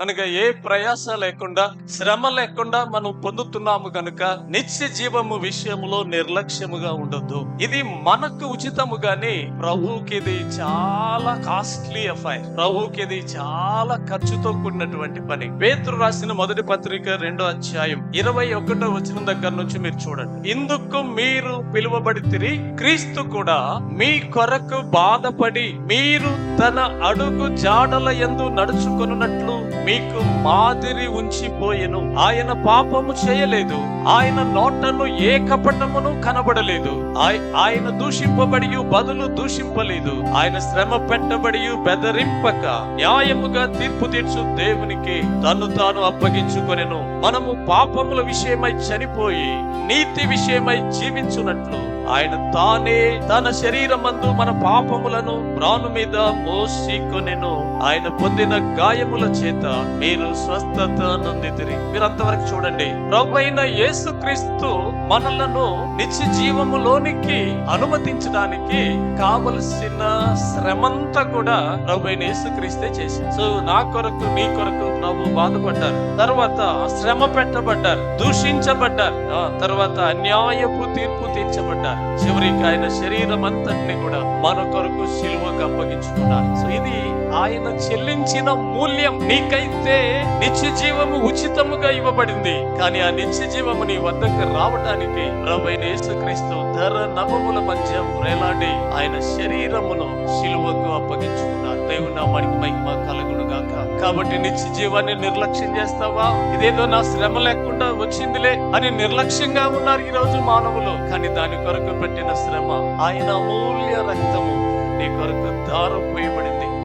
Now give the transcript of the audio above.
కనుక ఏ ప్రయాస లేకుండా శ్రమ లేకుండా మనం పొందుతున్నాము కనుక నిత్య జీవము విషయంలో నిర్లక్ష్యముగా ఉండొద్దు. ఇది మనకు ఉచితము గాని ప్రభువుకి ఇది చాలా కాస్ట్లీ అఫైర్ ప్రభువుకి ఇది చాలా ఖర్చుతో కూడినటువంటి పని. పేతురు రాసిన మొదటి పత్రిక రెండో అధ్యాయం ఇరవై ఒకటో వచ్చిన దగ్గర నుంచి మీరు చూడండి. ఇందుకు మీరు పిలువబడి క్రీస్తు కూడా మీ కొరకు బాధపడి మీరు తన అడుగు జాడల ఎందు నడుచుకొనున్నట్లు మీకు మాదిరి ఉంచిపోయెను. ఆయన పాపము చేయలేదు. ఆయన నోటను ఏ కపటమును కనబడలేదు. ఆయ- ఆయన దూషింపబడి బదులు దూషింపలేదు. ఆయన శ్రమ పెట్టబడి బెదరింపక. న్యాయముగా తీర్పు తీర్చు దేవునికి తను తాను అప్పగించుకొనెను. మనము పాపముల విషయమై చనిపోయి నీతి విషయమై జీవించున్నట్లు ఆయన తానే తన శరీరమందు మన పాపములను ప్రాణు మీద మోసికొనెను. ఆయన పొందిన గాయముల చేత మీరు స్వస్థత నొందితిరి. మీరు అంతవరకు చూడండి. ప్రభు అయిన యేసుక్రీస్తు మనలను నిత్య జీవములోనికి అనుమతించడానికి కావలసిన శ్రమంతా కూడా ప్రభు అయిన యేసుక్రీస్తే చేసింది సో నా కొరకు నీ కొరకు ప్రభు బాధపడ్డారు. తర్వాత శ్రమ పెట్టబడ్డారు దూషించబడ్డారు. తర్వాత అన్యాయపు తీర్పు తీర్చబడ్డారు. చివరికి ఆయన శరీరం అంతటిని కూడా మన కొరకు సిలువకు అప్పగించుకున్నారు. సో ఇది ఆయన చెల్లించిన మూల్యం నీకైతే నిత్య జీవము ఉచితముగా ఇవ్వబడింది. కానీ ఆ నిత్య జీవము నీ వద్దకు రావడానికి ప్రభైన యేసుక్రీస్తు ధర నవముల మధ్య వేలాడి ఆయన శరీరమును సిలువకు అప్పగించుకున్నారు. దేవుని నామానికి మై కాబట్టి నిత్య జీవాన్ని నిర్లక్ష్యం చేస్తావా? ఇదేదో నా శ్రమ లేకుండా వచ్చిందిలే అని నిర్లక్ష్యంగా ఉన్నారు ఈ రోజు మానవులు. కానీ దాని కొరకు పెట్టిన శ్రమ ఆయన అమూల్య రక్తము. నీ కొరకు దారం పోయబడింది